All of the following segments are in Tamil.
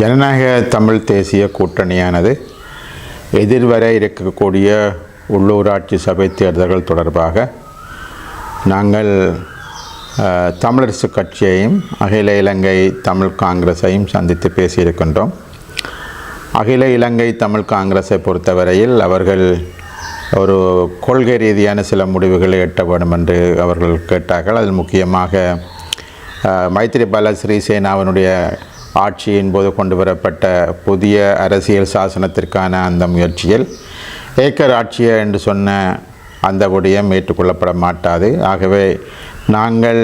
ஜனநாயக தமிழ் தேசிய கூட்டணியானது எதிர்வர இருக்கக்கூடிய உள்ளூராட்சி சபை தேர்தல்கள் தொடர்பாக நாங்கள் தமிழரசு கட்சியையும் அகில இலங்கை தமிழ் காங்கிரஸையும் சந்தித்து பேசியிருக்கின்றோம். அகில இலங்கை தமிழ் காங்கிரஸை பொறுத்தவரையில் அவர்கள் ஒரு கொள்கை ரீதியான சில முடிவுகளை எட்ட வேண்டும் என்று அவர்கள் கேட்டார்கள். அதில் முக்கியமாக அஹ், மைத்திரிபால சிறிசேனாவினுடைய ஆட்சியின் போது கொண்டு வரப்பட்ட புதிய அரசியல் சாசனத்திற்கான அந்த முயற்சியில் ஏக்கர் ஆட்சியை என்று சொன்ன அந்த விடயம் ஏற்றுக்கொள்ளப்பட மாட்டாது. ஆகவே நாங்கள்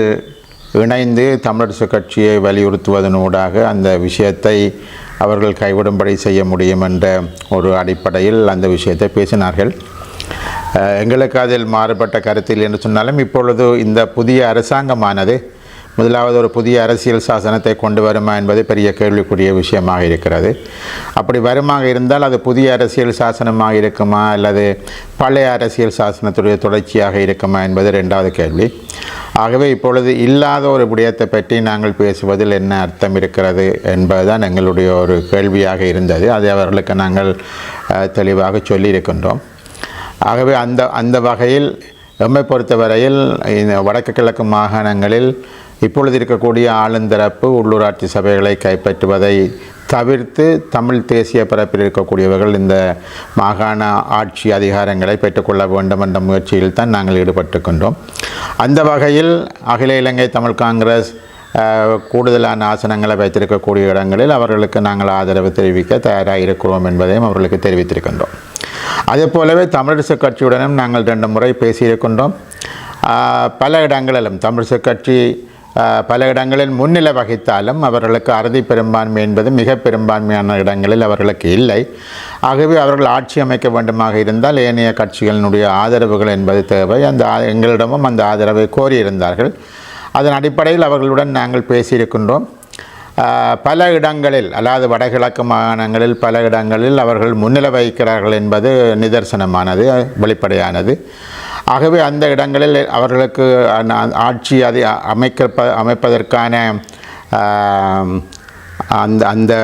இணைந்து தமிழரசு கட்சியை வலியுறுத்துவதனூடாக அந்த விஷயத்தை அவர்கள் கைவிடும்படி செய்ய முடியும் என்ற ஒரு அடிப்படையில் அந்த விஷயத்தை பேசினார்கள். எங்களுக்கு அதில் மாறுபட்ட கருத்தில் என்று சொன்னாலும் இப்பொழுது இந்த புதிய அரசாங்கமானது முதலாவது ஒரு புதிய அரசியல் சாசனத்தை கொண்டு வருமா என்பது பெரிய கேள்விக்குரிய விஷயமாக இருக்கிறது. அப்படி வருமாக இருந்தால் அது புதிய அரசியல் சாசனமாக இருக்குமா? அல்லது பழைய அரசியல் சாசனத்துடைய தொடர்ச்சியாக இருக்குமா என்பது ரெண்டாவது கேள்வி. ஆகவே இப்பொழுது இல்லாத ஒரு விடயத்தை பற்றி நாங்கள் பேசுவதில் என்ன அர்த்தம் இருக்கிறது என்பதுதான் எங்களுடைய ஒரு கேள்வியாக இருந்தது. அதை அவர்களுக்கு நாங்கள் தெளிவாக சொல்லியிருக்கின்றோம். ஆகவே அந்த அந்த வகையில் எம்மை பொறுத்தவரையில் இந்த வடக்கு கிழக்கு மாகாணங்களில் இப்பொழுது இருக்கக்கூடிய ஆளுந்தரப்பு உள்ளூராட்சி சபைகளை கைப்பற்றுவதை தவிர்த்து தமிழ் தேசிய பரப்பில் இருக்கக்கூடியவர்கள் இந்த மாகாண ஆட்சி அதிகாரங்களை பெற்றுக்கொள்ள வேண்டும் என்ற முயற்சியில் தான் நாங்கள் ஈடுபட்டுக்கின்றோம் அந்த வகையில் அகில இலங்கை தமிழ் காங்கிரஸ் கூடுதலான ஆசனங்களை வைத்திருக்கக்கூடிய இடங்களில் அவர்களுக்கு நாங்கள் ஆதரவு தெரிவிக்க தயாராக இருக்கிறோம் என்பதையும் அவர்களுக்கு தெரிவித்திருக்கின்றோம். அதே போலவே தமிழரசு கட்சியுடனும் நாங்கள் ரெண்டு முறை பேசியிருக்கின்றோம். பல இடங்களிலும் தமிழரசு கட்சி பல இடங்களில் முன்னிலை வகித்தாலும் அவர்களுக்கு அறுதி பெரும்பான்மை என்பது மிக பெரும்பான்மையான இடங்களில் அவர்களுக்கு இல்லை. ஆகவே அவர்கள் ஆட்சி அமைக்க வேண்டுமாக இருந்தால் ஏனைய கட்சிகளினுடைய ஆதரவுகள் என்பது தேவை. அந்த எங்களிடமும் அந்த ஆதரவை கோரியிருந்தார்கள். அதன் அடிப்படையில் அவர்களுடன் நாங்கள் பேசியிருக்கின்றோம். பல இடங்களில் அதாவது வடகிழக்கு மாகாணங்களில் பல இடங்களில் அவர்கள் முன்னிலை வகிக்கிறார்கள் என்பது நிதர்சனமானது வெளிப்படையானது. ஆகவே அந்த இடங்களில் அவர்களுக்கு ஆட்சி அதை அமைக்க அமைப்பதற்கான அந்த அந்த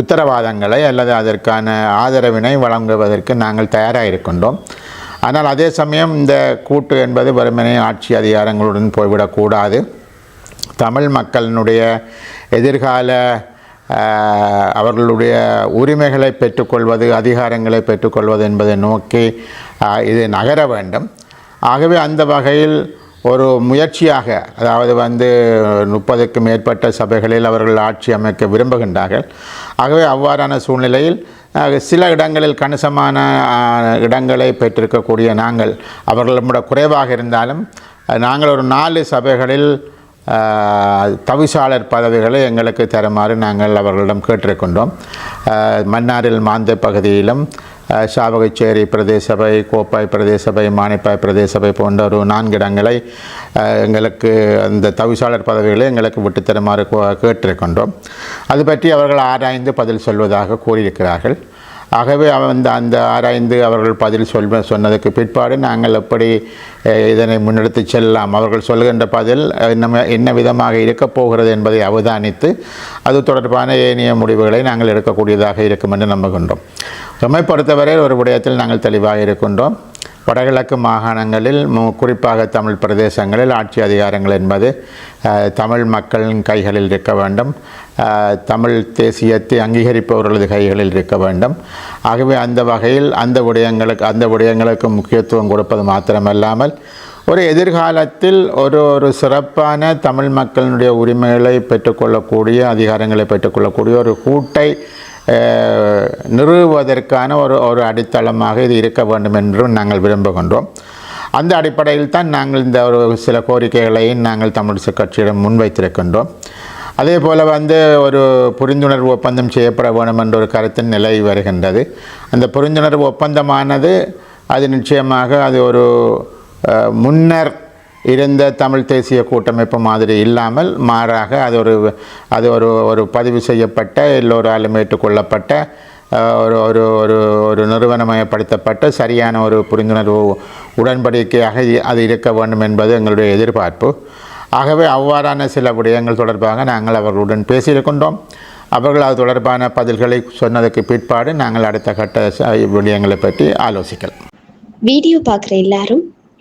உத்தரவாதங்களை அல்லது அதற்கான ஆதரவினை வழங்குவதற்கு நாங்கள் தயாராக இருக்கின்றோம் ஆனால் அதே சமயம் இந்த கூட்டு என்பது வெறுமனே ஆட்சி அதிகாரங்களுடன் போய்விடக்கூடாது. தமிழ் மக்களினுடைய எதிர்கால அவர்களுடைய உரிமைகளை பெற்றுக்கொள்வது அதிகாரங்களை பெற்றுக்கொள்வது என்பதை நோக்கி இது நகர வேண்டும். ஆகவே அந்த வகையில் ஒரு முயற்சியாக அதாவது வந்து முப்பதுக்கும் மேற்பட்ட சபைகளில் அவர்கள் ஆட்சி அமைக்க விரும்புகின்றார்கள். ஆகவே அவ்வாறான சூழ்நிலையில் சில இடங்களில் கணிசமான இடங்களை பெற்றிருக்கக்கூடிய நாங்கள் அவர்களிட குறைவாக இருந்தாலும் நாங்கள் ஒரு நாலு சபைகளில் தவிசாளர் பதவிகளை எங்களுக்கு தருமாறு நாங்கள் அவர்களிடம் கேட்டிருக்கின்றோம். மன்னாரில் மாந்த பகுதியிலும் சாவகச்சேரி பிரதேச சபை கோப்பாய் பிரதேச சபை மானிப்பாய் பிரதேசபை போன்ற ஒரு நான்கு இடங்களை எங்களுக்கு அந்த தவிசாளர் பதவிகளை எங்களுக்கு விட்டு தருமாறு கோ- கேட்டிருக்கின்றோம். அது பற்றி அவர்கள் ஆராய்ந்து பதில் சொல்வதாக கூறியிருக்கிறார்கள். ஆகவே அந்த அந்த ஆராய்ந்து அவர்கள் பதில் சொல் சொன்னதுக்கு பிற்பாடு நாங்கள் எப்படி இதனை முன்னெடுத்து செல்லலாம். அவர்கள் சொல்கின்ற பதில் நம்ம என்ன விதமாக இருக்கப் போகிறது என்பதை அவதானித்து அது தொடர்பான ஏனைய முடிவுகளை நாங்கள் எடுக்கக்கூடியதாக இருக்கும் என்று நம்புகின்றோம். நம்மை பொறுத்தவரை ஒரு விடயத்தில் நாங்கள் தெளிவாக இருக்கின்றோம். வடகிழக்கு மாகாணங்களில் மு- குறிப்பாக தமிழ் பிரதேசங்களில் ஆட்சி அதிகாரங்கள் என்பது தமிழ் மக்களின் கைகளில் இருக்க வேண்டும். தமிழ் தேசியத்தை அங்கீகரிப்பவர்களது கைகளில் இருக்க வேண்டும். ஆகவே அந்த வகையில் அந்த விடயங்களுக்கு அந்த விடயங்களுக்கு முக்கியத்துவம் கொடுப்பது மாத்திரமல்லாமல் ஒரு எதிர்காலத்தில் ஒரு ஒரு சிறப்பான தமிழ் மக்களினுடைய உரிமைகளை பெற்றுக்கொள்ளக்கூடிய அதிகாரங்களை பெற்றுக்கொள்ளக்கூடிய ஒரு கூட்டை நிறுவுவதற்கான ஒரு ஒரு அடித்தளமாக இது இருக்க வேண்டும் என்றும் நாங்கள் விரும்புகின்றோம். அந்த அடிப்படையில் தான் நாங்கள் இந்த ஒரு சில கோரிக்கைகளையும் நாங்கள் தமிழிசை கட்சியிடம் முன்வைத்திருக்கின்றோம். அதே போல் வந்து ஒரு புரிந்துணர்வு ஒப்பந்தம் செய்யப்பட வேண்டும் என்ற ஒரு கருத்தின் நிலை வருகின்றது. அந்த புரிந்துணர்வு ஒப்பந்தமானது அது நிச்சயமாக அது ஒரு முன்னர் இருந்த தமிழ் தேசிய கூட்டமைப்பு மாதிரி இல்லாமல் மாறாக அது ஒரு அது ஒரு ஒரு பதிவு செய்யப்பட்ட எல்லோராலும் ஏற்றுக்கொள்ளப்பட்ட கொள்ளப்பட்ட ஒரு ஒரு ஒரு ஒரு நிறுவனமயப்படுத்தப்பட்ட சரியான ஒரு புரிந்துணர்வு உடன்படிக்கையாக அது இருக்க வேண்டும் என்பது எங்களுடைய எதிர்பார்ப்பு. ஆகவே அவ்வாறான சில விடயங்கள் தொடர்பாக நாங்கள் அவர்களுடன் பேசியிருக்கின்றோம். அவர்கள் அது தொடர்பான பதில்களை சொன்னதுக்கு பிற்பாடு நாங்கள் அடுத்த கட்ட விடயங்களை பற்றி ஆலோசிக்கலாம். வீடியோ பார்க்குற எல்லாரும்